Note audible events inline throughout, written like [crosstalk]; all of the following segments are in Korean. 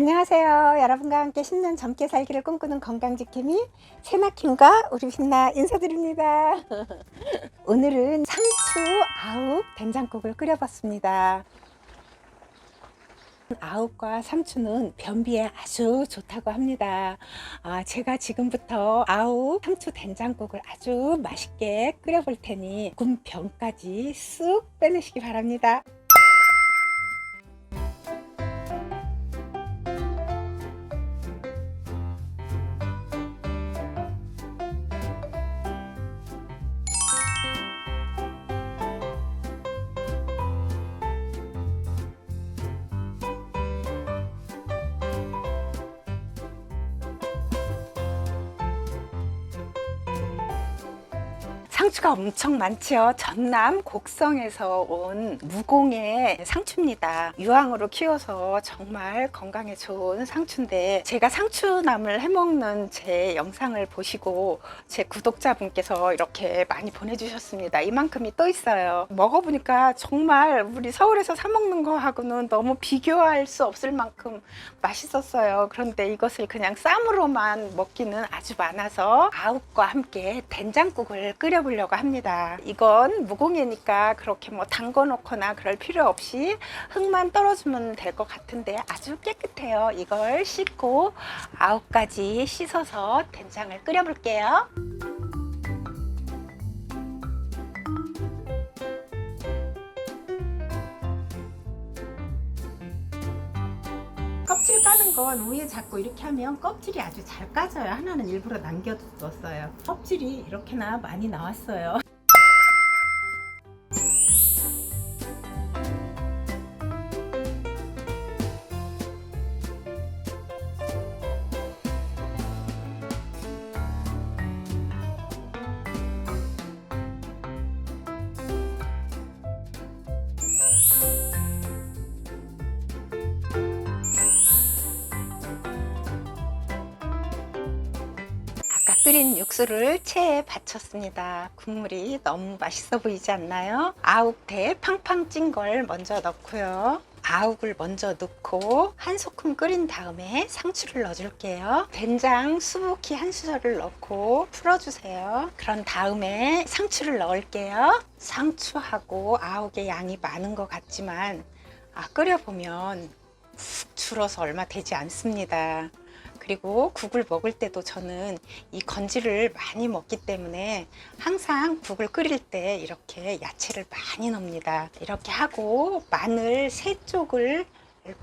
안녕하세요. 여러분과 함께 10년 젊게 살기를 꿈꾸는 건강지킴이 세나킴과 우리 빛나 인사드립니다. [laughs] 오늘은 상추 아욱 된장국을 끓여봤습니다. 아욱과 상추는 변비에 아주 좋다고 합니다. 아, 제가 지금부터 아욱 상추 된장국을 아주 맛있게 끓여볼 테니 군변까지 쑥 빼내시기 바랍니다. 상추가 엄청 많지요. 전남 곡성에서 온 무공의 상추입니다. 유황으로 키워서 정말 건강에 좋은 상추인데 제가 상추남을 해먹는 제 영상을 보시고 제 구독자분께서 이렇게 많이 보내주셨습니다. 이만큼이 또 있어요. 먹어보니까 정말 우리 서울에서 사 먹는 거하고는 너무 비교할 수 없을 만큼 맛있었어요. 그런데 이것을 그냥 쌈으로만 먹기는 아주 많아서 아욱과 함께 된장국을 끓여보 려고 합니다. 이건 무공예니까 그렇게 뭐 담궈 놓거나 그럴 필요 없이 흙만 떨어주면 될 것 같은데 아주 깨끗해요. 이걸 씻고 아욱까지 씻어서 된장을 끓여 볼게요. 건 위에 잡고 이렇게 하면 껍질이 아주 잘 까져요. 하나는 일부러 남겨뒀어요. 껍질이 이렇게나 많이 나왔어요. 끓인 육수를 체에 받쳤습니다. 국물이 너무 맛있어 보이지 않나요? 아욱대 팡팡 찐 걸 먼저 넣고요. 아욱을 먼저 넣고 한 소끔 끓인 다음에 상추를 넣어줄게요. 된장 수북히 한 수저를 넣고 풀어주세요. 그런 다음에 상추를 넣을게요. 상추하고 아욱의 양이 많은 것 같지만 아, 끓여보면 훅 줄어서 얼마 되지 않습니다. 그리고 국을 먹을 때도 저는 이 건지를 많이 먹기 때문에 항상 국을 끓일 때 이렇게 야채를 많이 넣습니다. 이렇게 하고 마늘 세 쪽을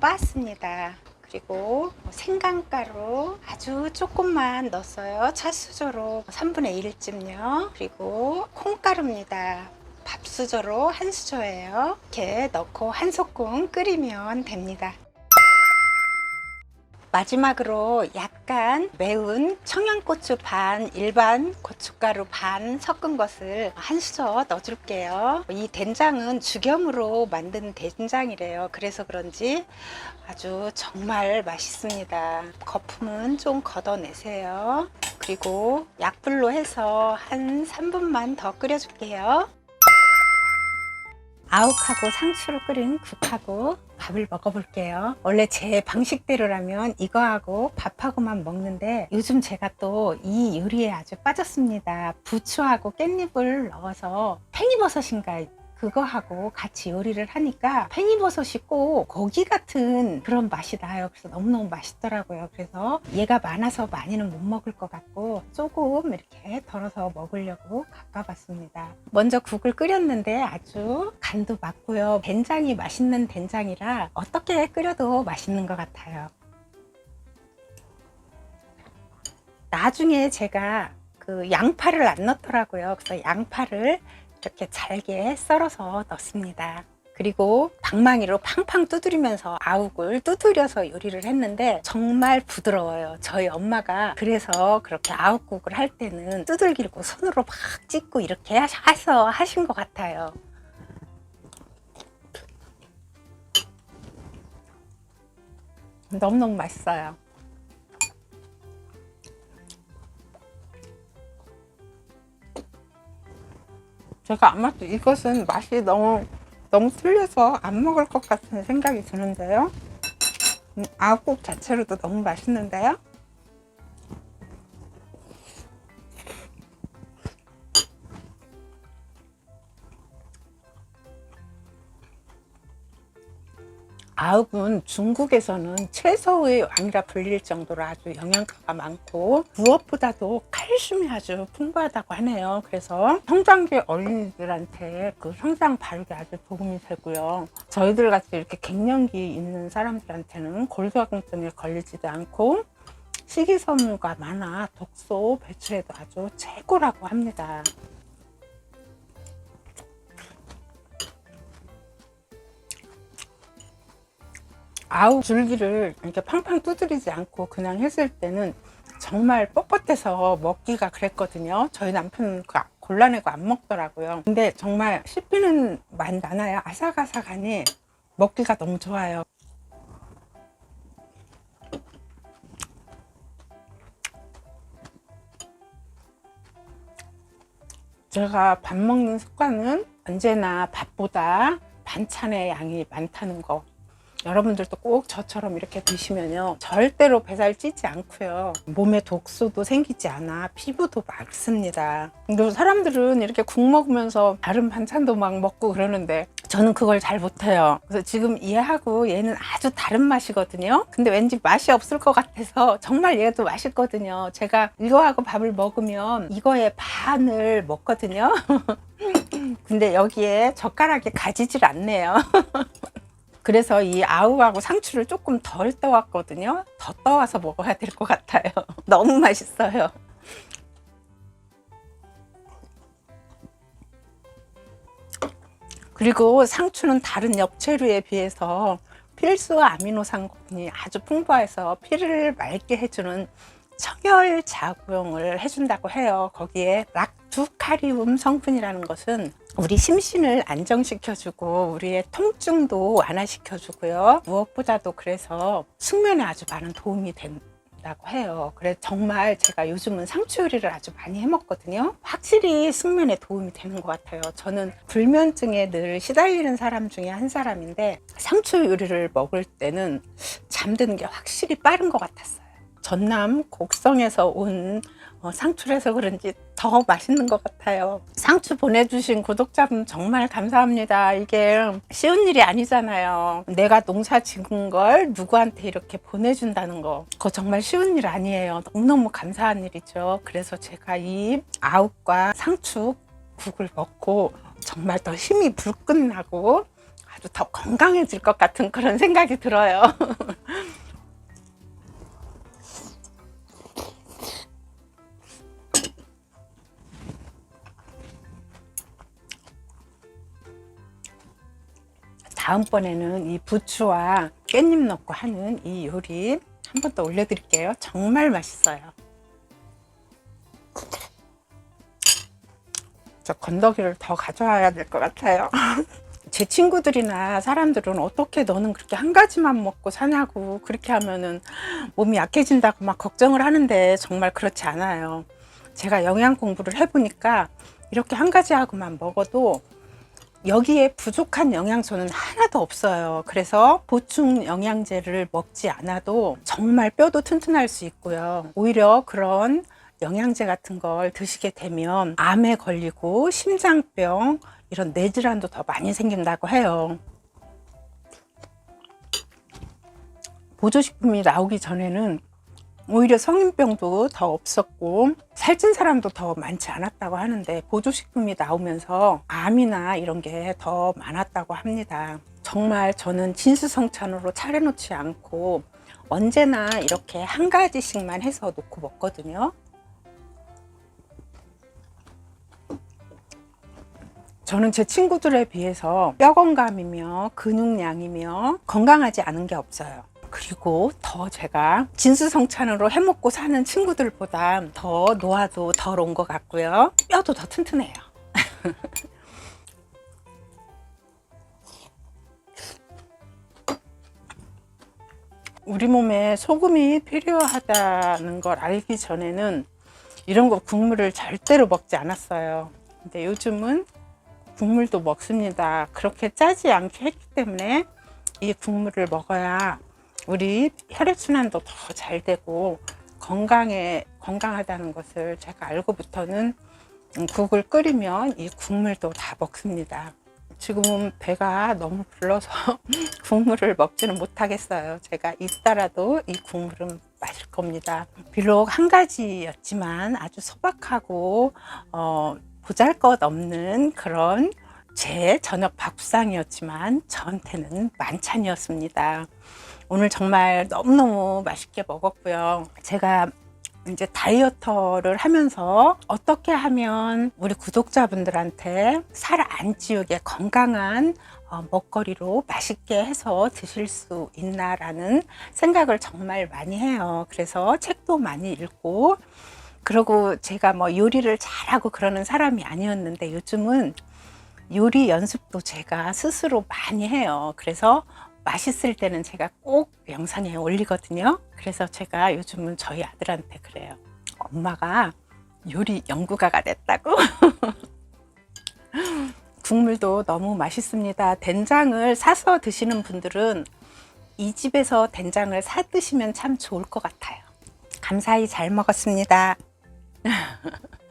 빻습니다. 그리고 생강가루 아주 조금만 넣었어요. 차수저로 3분의 1쯤요. 그리고 콩가루입니다. 밥수저로 한 수저예요. 이렇게 넣고 한 소끔 끓이면 됩니다. 마지막으로 약간 매운 청양고추 반, 일반 고춧가루 반 섞은 것을 한 수저 넣어줄게요. 이 된장은 죽염으로 만든 된장이래요. 그래서 그런지 아주 정말 맛있습니다. 거품은 좀 걷어내세요. 그리고 약불로 해서 한 3분만 더 끓여줄게요. 아욱하고 상추로 끓인 국하고 밥을 먹어볼게요. 원래 제 방식대로라면 이거하고 밥하고만 먹는데 요즘 제가 또 이 요리에 아주 빠졌습니다. 부추하고 깻잎을 넣어서 팽이버섯인가 그거하고 같이 요리를 하니까 팽이버섯이 꼭 고기 같은 그런 맛이 나요. 그래서 너무너무 맛있더라고요. 그래서 얘가 많아서 많이는 못 먹을 것 같고 조금 이렇게 덜어서 먹으려고 가까봤습니다. 먼저 국을 끓였는데 아주 간도 맞고요. 된장이 맛있는 된장이라 어떻게 끓여도 맛있는 것 같아요. 나중에 제가 그 양파를 안 넣더라고요. 그래서 양파를 이렇게 잘게 썰어서 넣습니다. 그리고 방망이로 팡팡 두드리면서 아욱을 두드려서 요리를 했는데 정말 부드러워요. 저희 엄마가 그래서 그렇게 아욱국을 할 때는 두들기고 손으로 막 찍고 이렇게 해서 하신 것 같아요. 너무너무 맛있어요. 제가 아마도 이것은 맛이 너무 너무 틀려서 안 먹을 것 같은 생각이 드는데요. 음, 아욱국 자체로도 너무 맛있는데요. 아욱은 중국에서는 채소의 왕이라 불릴 정도로 아주 영양가가 많고 무엇보다도 칼슘이 아주 풍부하다고 하네요. 그래서 성장기 어린이들한테 그 성장 발육에 아주 도움이 되고요. 저희들 같이 이렇게 갱년기 있는 사람들한테는 골수화공증에 걸리지도 않고 식이섬유가 많아 독소 배출에도 아주 최고라고 합니다. 아우 줄기를 이렇게 팡팡 두드리지 않고 그냥 했을 때는 정말 뻣뻣해서 먹기가 그랬거든요. 저희 남편은 그 곤란해고 안 먹더라고요. 근데 정말 씹히는 맛 나나요? 아삭아삭하니 먹기가 너무 좋아요. 제가 밥 먹는 습관은 언제나 밥보다 반찬의 양이 많다는 거 여러분들도 꼭 저처럼 이렇게 드시면요 절대로 배살 찌지 않고요. 몸에 독소도 생기지 않아 피부도 맑습니다. 근데 사람들은 이렇게 국 먹으면서 다른 반찬도 막 먹고 그러는데 저는 그걸 잘 못해요. 그래서 지금 얘하고 얘는 아주 다른 맛이거든요. 근데 왠지 맛이 없을 것 같아서 정말 얘도 맛있거든요. 제가 이거하고 밥을 먹으면 이거의 반을 먹거든요. [laughs] 근데 여기에 젓가락이 가지질 않네요 [laughs] 그래서 이 아우하고 상추를 조금 덜 떠왔거든요. 더 떠와서 먹어야 될 것 같아요. [laughs] 너무 맛있어요. 그리고 상추는 다른 엽채류에 비해서 필수 아미노산분이 아주 풍부해서 피를 맑게 해주는 청열 작용을 해준다고 해요. 거기에 락 두카리움 성분이라는 것은 우리 심신을 안정시켜주고 우리의 통증도 완화시켜주고요. 무엇보다도 그래서 숙면에 아주 많은 도움이 된다고 해요. 그래서 정말 제가 요즘은 상추 요리를 아주 많이 해 먹거든요. 확실히 숙면에 도움이 되는 것 같아요. 저는 불면증에 늘 시달리는 사람 중에 한 사람인데 상추 요리를 먹을 때는 잠드는 게 확실히 빠른 것 같았어요. 전남 곡성에서 온 어, 상추라서 그런지 더 맛있는 것 같아요. 상추 보내주신 구독자분 정말 감사합니다. 이게 쉬운 일이 아니잖아요. 내가 농사 지은 걸 누구한테 이렇게 보내준다는 거. 그거 정말 쉬운 일 아니에요. 너무너무 감사한 일이죠. 그래서 제가 이 아욱과 상추 국을 먹고 정말 더 힘이 불끈나고 아주 더 건강해질 것 같은 그런 생각이 들어요. [laughs] 다음번에는 이 부추와 깻잎 넣고 하는 이 요리 한 번 더 올려드릴게요. 정말 맛있어요. 저 건더기를 더 가져와야 될 것 같아요. [laughs] 제 친구들이나 사람들은 어떻게 너는 그렇게 한 가지만 먹고 사냐고 그렇게 하면은 몸이 약해진다고 막 걱정을 하는데 정말 그렇지 않아요. 제가 영양 공부를 해보니까 이렇게 한 가지 하고만 먹어도 여기에 부족한 영양소는 하나도 없어요. 그래서 보충 영양제를 먹지 않아도 정말 뼈도 튼튼할 수 있고요. 오히려 그런 영양제 같은 걸 드시게 되면 암에 걸리고 심장병 이런 뇌질환도 더 많이 생긴다고 해요. 보조식품이 나오기 전에는 오히려 성인병도 더 없었고 살찐 사람도 더 많지 않았다고 하는데 보조식품이 나오면서 암이나 이런 게 더 많았다고 합니다. 정말 저는 진수성찬으로 차려놓지 않고 언제나 이렇게 한 가지씩만 해서 놓고 먹거든요. 저는 제 친구들에 비해서 뼈 건강이며 근육량이며 건강하지 않은 게 없어요. 그리고 더 제가 진수성찬으로 해먹고 사는 친구들보다 더 노화도 덜 온 것 같고요. 뼈도 더 튼튼해요. [laughs] 우리 몸에 소금이 필요하다는 걸 알기 전에는 이런 거 국물을 절대로 먹지 않았어요. 근데 요즘은 국물도 먹습니다. 그렇게 짜지 않게 했기 때문에 이 국물을 먹어야 우리 혈액순환도 더 잘 되고 건강에 건강하다는 것을 제가 알고부터는 음, 국을 끓이면 이 국물도 다 먹습니다. 지금은 배가 너무 불러서 [laughs] 국물을 먹지는 못하겠어요. 제가 이따라도 이 국물은 마실 겁니다. 비록 한 가지였지만 아주 소박하고 어, 보잘것 없는 그런 제 저녁 밥상이었지만 저한테는 만찬이었습니다. 오늘 정말 너무너무 맛있게 먹었고요. 제가 이제 다이어터를 하면서 어떻게 하면 우리 구독자분들한테 살 안 찌우게 건강한 어, 먹거리로 맛있게 해서 드실 수 있나라는 생각을 정말 많이 해요. 그래서 책도 많이 읽고 그리고 제가 뭐 요리를 잘하고 그러는 사람이 아니었는데 요즘은 요리 연습도 제가 스스로 많이 해요. 그래서 맛있을 때는 제가 꼭 영상에 올리거든요. 그래서 제가 요즘은 저희 아들한테 그래요. 엄마가 요리 연구가가 됐다고. [laughs] 국물도 너무 맛있습니다. 된장을 사서 드시는 분들은 이 집에서 된장을 사 드시면 참 좋을 것 같아요. 감사히 잘 먹었습니다. [laughs]